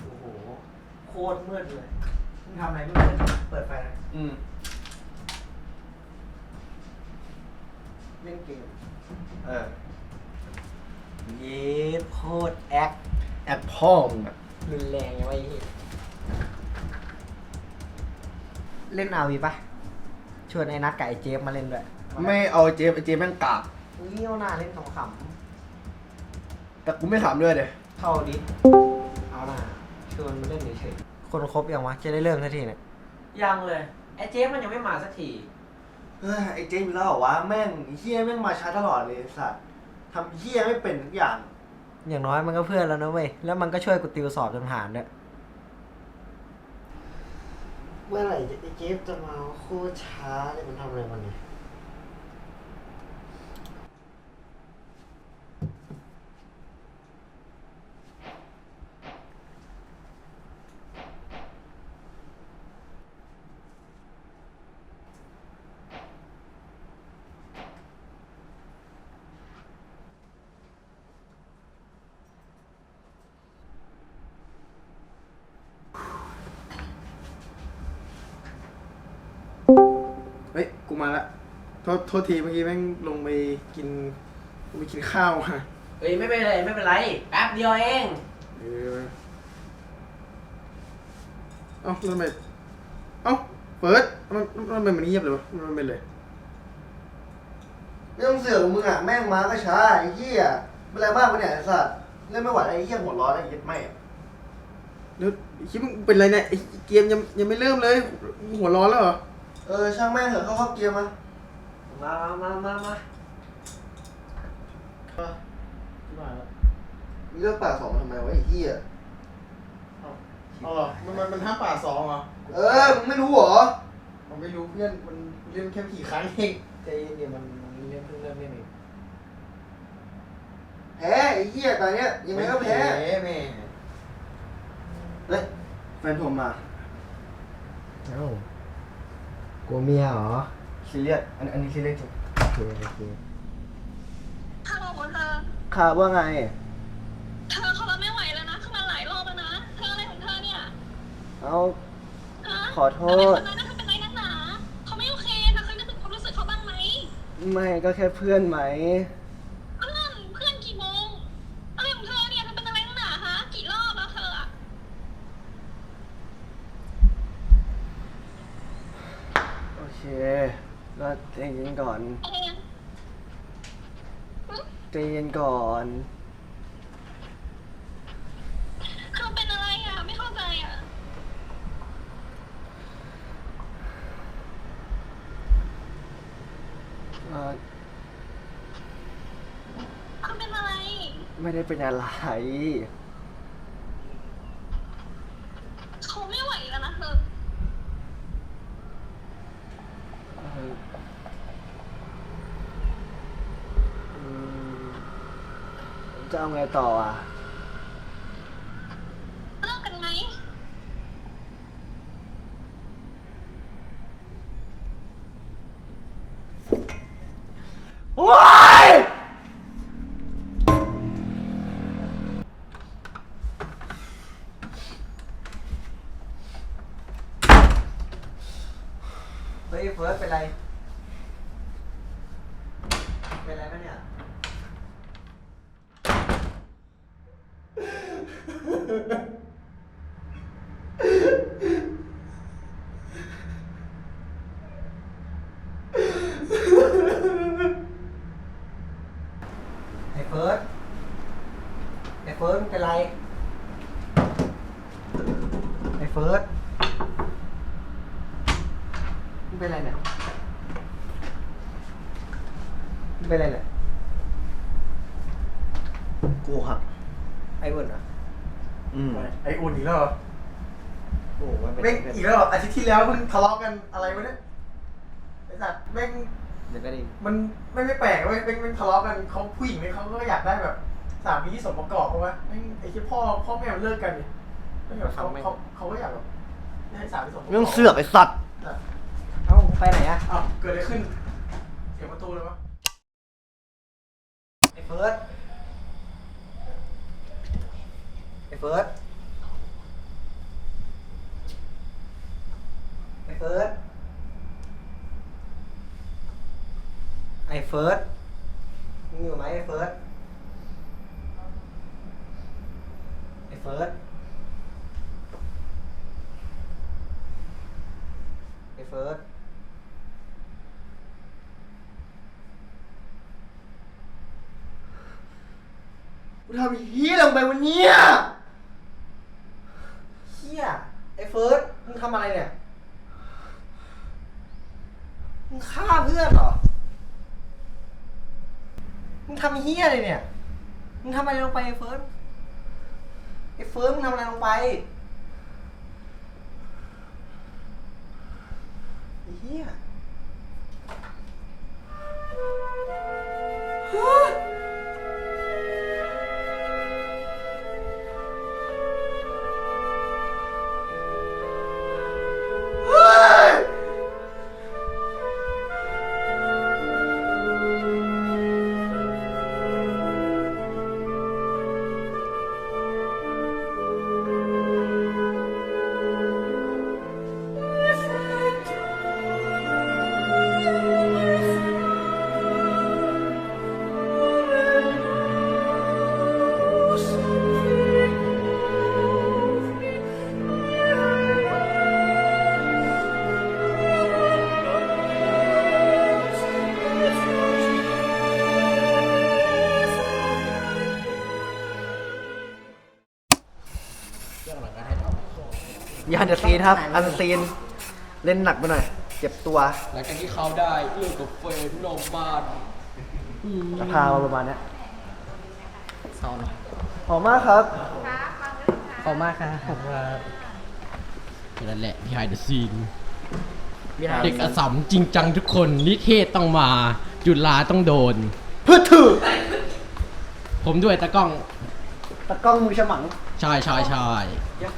โอ้โห โคตรมืดเลยมึงทำอะไรไม่เปิดเปิดไฟนะอืมเล่นเกมเออเย้โคตรแอคแอดพ่อมึงอะรุนแรงยังไงเหี้ย เล่นอาวีปะชวนไอ้นัทกับไอ้เจฟมาเล่นด้วยไม่เอาเจมไอเจมแม่งกากเงี้ยวหน้าเล่นขำแต่กูไม่ขำด้วยเดยๆเข้าดิเอาหน้าชวนมาเล่นเฉยๆคนครบยังวะจะได้เริ่มสักทีเนี่ยยังเลยไอ้เจฟมันยังไม่มาสักทีเฮ้ยไอเจมมีแล้วเหรอวะแม่งไอ้เฮียแม่งมาช้าตลอดเลยไอ้สัตว์ทำเฮียไม่เป็นทุกอย่าง อย่างน้อยมันก็เพื่อนแล้วนะเว้ยแล้วมันก็ช่วยกูติวสอบจนผ่านด้วย เมื่อไหร่ไปเจฟจะมาโคตรช้าเลยมันทำอะไรมันเนี่ย ฮ้ย กูมาละ โทษโทษทีเมื่อกี้แม่งลงไปกินลงไปกินข้าวมาเฮ้ยไม่เป็นไรไม่เป็นไรแป๊บเดียวเองเออเอ้าแล้วทำไมเอ้าเปิดมันมันมันมันเงียบเลยวะมันเป็นเลยไม่ต้องเสือกมึงอะแม่งมาก็ช้าไอ้เหี้ยเป็นไรบ้างวะเนี่ยไอ้สัตว์เล่นไม่ไหวไอ้เหี้ยหัวร้อนไอ้เหี้ยไม่งแล้วคิดมึงเป็นไรเนี่ยไอ้เกมยังยังไม่เริ่มเลยหัวร้อนแล้วเหรอ เออช่างแม่งเถอะเข้าเข้าเกียร์มา มามามามามึงเลือกปากสองทำไมวะไอ้เหี้ยอ๋อมันมันมันห้าป่าสองเหรอเออมึงไม่รู้เหรอผมไม่รู้เพื่อนมันเล่นแค่กี่ครั้งเองใจเย็นๆมันมันเริ่มเพิ่งเริ่มเล่นเองแพ้ไอ้เหี้ยตอนเนี้ยยังไงก็แพ้แม่เฮ้ยแฟนผมมา เอ้า กลัวเมียเหรอซีเรียสอันอันนี้ซีเรียสจริงโอเคโอเคฮัลโหลเธอครับว่าไง เธอเขารับไม่ไหวแล้วนะคือมาหลายรอบแล้วนะ เธออะไรของเธอเนี่ยเอาฮะขอโทษ อะไรของเธอนะเธอเป็นไรนักหนาเขาไม่โอเคเธอเคยนึกถึงความรู้สึกเขาบ้างไหม ไม่ก็แค่เพื่อนไหม เพื่อน เพื่อนกี่โมง อะไรของเธอเนี่ย เธอเป็นอะไรนักหนาฮะ กี่รอบแล้วเธออะ โอเคก็ ใจเย็นก่อนอะไรเนี่ยหึใจเย็นก่อนเธอเป็นอะไรอะ ไม่เข้าใจอะ เอ่อเธอเป็นอะไร ไม่ได้เป็นอะไร เขาไม่ไหวแล้วนะเธอ เอ่ออืม จะเอาไงต่ออะ เลิกกันไหม ว้าย เฮ้ยเฟิร์สเป็นไร เป็นไรปะเนี่ย ไอ้เฟิร์สไอ้เฟิร์สเป็นไร ไอ้เฟิร์สมึงเป็นไรเนี่ยมึงเป็นไรเนี่ย กูหักไอ้บุญเหรอ อืมไออุ่นอีกแล้วเหรอโอ้โหมันเป็นแม่งอีกแล้วเหรออาทิตย์ที่แล้วเพิ่งทะเลาะกันอะไรวะเนี่ยไอสัตว์แม่งเดี๋ยวก็ดีมันไม่ไม่แปลกเว้ยเป็นเป็นทะเลาะกันเขาผู้หญิงเนี่ยเขาก็อยากได้แบบสามีที่สมประกอบเพราะว่าไอ้ไอ้ที่พ่อพ่อแม่มันเลิกกันเนี่ยไม่แบบเขาเขาเขาก็อยากแบบให้สามีสมประกอบไม่ต้องเสือกไอ้สัตว์แต่ไปไหนอะอ้าวเกิดอะไรขึ้นเสียงประตูเลยวะไอ้เฟิร์สไอ้ เฟิร์สไอเฟิร์สไอเฟิร์สมึงอยู่ไหมไอเฟิร์สไอเฟิร์สไอเฟิร์สกูทำเฮี้ยลงไปวันเนี้ย เฟิร์สมึงทำอะไรเนี่ย มึงฆ่าเพื่อนเหรอ มึงทำเฮี้ยอะไรเนี่ย มึงทำอะไรลงไปไอ้เฟิร์สไอ้เฟิร์สมึงทำอะไรลงไปไอ้เฮี้ย ซีนครับ อันซีน เล่นหนักไปหน่อย เจ็บตัวหลังจากที่เขาได้เลิกกับเฟรมโรงพยาบาลจะพามาประมาณเนี้ยเศร้าหน่อยหอมมากครับ ขอบมากครับนั่นแหละ behind the scene เด็กอสมจริงจังทุกคน นิเทศต้องมา จุฬาต้องโดน พืชถือผมด้วยตะกล้อง ตะกล้องมือฉมัง ใช่ใช่ใช่เดี๋ยว